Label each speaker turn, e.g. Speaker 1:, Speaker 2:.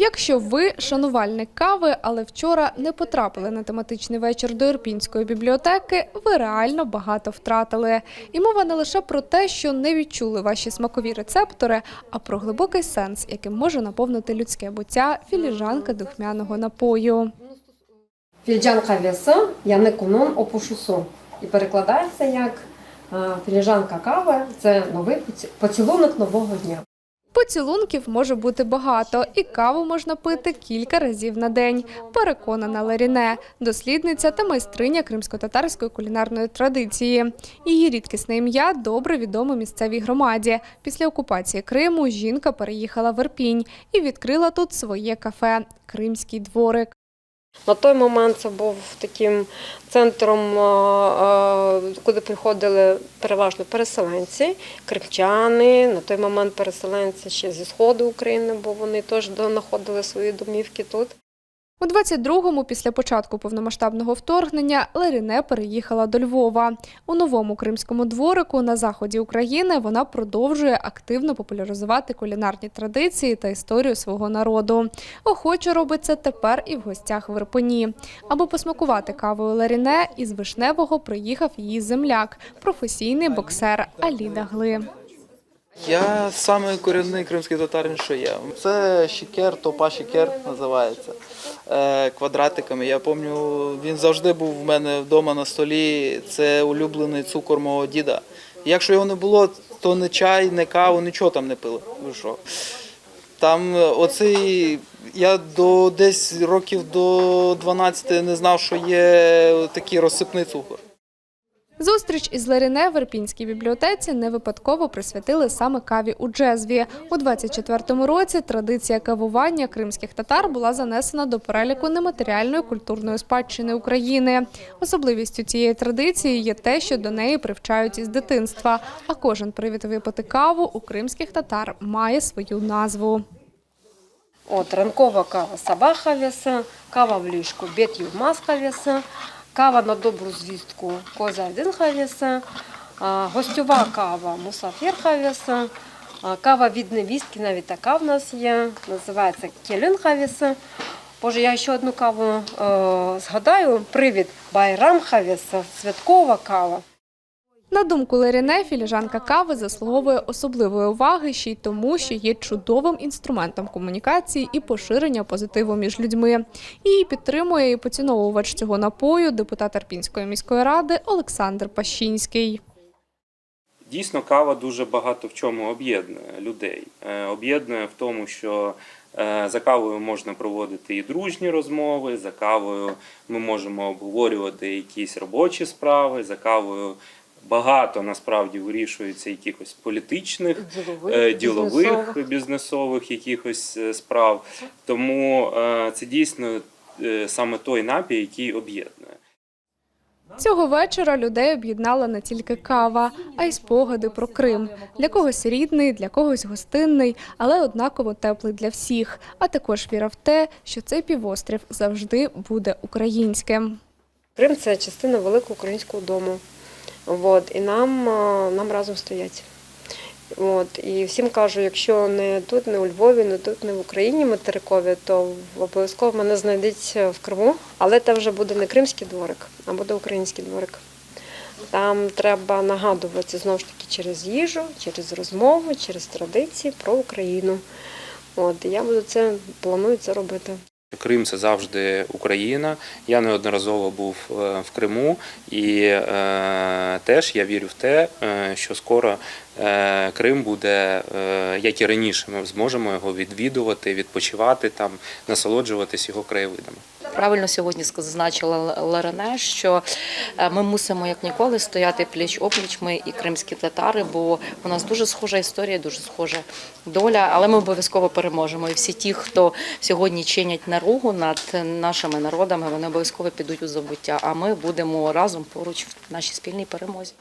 Speaker 1: Якщо ви шанувальник кави, але вчора не потрапили на тематичний вечір до Ірпінської бібліотеки, ви реально багато втратили. І мова не лише про те, що не відчули ваші смакові рецептори, а про глибокий сенс, яким може наповнити людське буття філіжанка духмяного напою.
Speaker 2: Філіжанка веса яникунон опушусу. І перекладається як е, філіжанка кави це новий поці- поцілунок нового дня.
Speaker 1: Поцілунків може бути багато, і каву можна пити кілька разів на день. Переконана Ларіне, дослідниця та майстриня кримсько-татарської кулінарної традиції. Її рідкісне ім'я добре відоме місцевій громаді. Після окупації Криму жінка переїхала в Ірпінь і відкрила тут своє кафе Кримський дворик.
Speaker 2: На той момент це був таким центром, куди приходили переважно переселенці, кримчани. На той момент переселенці ще зі сходу України, бо вони теж знаходили свої домівки тут.
Speaker 1: У 22-му, після початку повномасштабного вторгнення, Ларіне переїхала до Львова. У новому кримському дворику на заході України вона продовжує активно популяризувати кулінарні традиції та історію свого народу. Охоче робить це тепер і в гостях в Ірпені. Аби посмакувати кавою Ларіне, із Вишневого приїхав її земляк, професійний боксер Алі Дагли.
Speaker 3: Я саме корінний кримський татарин, що є. Це шікер, топа шікер називається. Е, квадратиками. Я пам'ятаю, він завжди був в мене вдома на столі. Це улюблений цукор мого діда. Якщо його не було, то не чай, не каву, нічого там не пили. Ви що? Там е, оцей, я до десь років до 12 не знав, що є такий розсипний цукор.
Speaker 1: Зустріч із Ларіне в Ірпінській бібліотеці не випадково присвятили саме каві у Джезві. У 24-му році традиція кавування кримських татар була занесена до переліку нематеріальної культурної спадщини України. Особливістю цієї традиції є те, що до неї привчають із дитинства. А кожен привід випити каву у кримських татар має свою назву.
Speaker 2: От ранкова кава сабаха веса, кава в ліжку бет ювмаз веса, кава на добру звістку коза веса, гостьова кава мусафір хавіса, кава від невістки, навіть така в нас є, називається келін хавіса. Боже, я ще одну каву е, згадаю. Привід Байрам хавіса, святкова кава.
Speaker 1: На думку Ларіне, філіжанка кави заслуговує особливої уваги ще й тому, що є чудовим інструментом комунікації і поширення позитиву між людьми. Її підтримує і поціновувач цього напою, депутат Арпінської міської ради Олександр Пащінський.
Speaker 4: Дійсно, кава дуже багато в чому об'єднує людей. Е, Об'єднує в тому, що е, за кавою можна проводити і дружні розмови, за кавою ми можемо обговорювати якісь робочі справи, за кавою багато насправді вирішується якихось політичних, е, ділових, бізнесових якихось е, справ. Тому е, це дійсно саме той напій, який об'єднує.
Speaker 1: Цього вечора людей об'єднала не тільки кава, а й спогади про Крим. Для когось рідний, для когось гостинний, але однаково теплий для всіх. А також віра в те, що цей півострів завжди буде українським.
Speaker 2: Крим це частина великого українського дому. От, і нам, нам разом стоять. От, і всім кажу, якщо не тут, не у Львові, не тут, не в Україні материкові, то обов'язково мене знайдуть в Криму. Але це вже буде не кримський дворик, а буде український дворик. Там треба нагадувати знову ж таки через їжу, через розмову, через традиції про Україну. От, я буду це планую це робити.
Speaker 4: Крим це завжди Україна. Я неодноразово був е, в Криму, і е, теж я вірю в те, е, що скоро е, Крим буде, е, як і раніше, ми зможемо його відвідувати, відпочивати там, насолоджуватись його краєвидами.
Speaker 5: Правильно сьогодні зазначила Ларене, що е, ми мусимо як ніколи стояти пліч опліч. Ми і кримські татари, бо у нас дуже схожа історія, дуже схожа доля. Але ми обов'язково переможемо. І всі ті, хто сьогодні чинять наругу над нашими народами, вони обов'язково підуть у забуття. А ми будемо разом поруч в нашій спільній перемозі.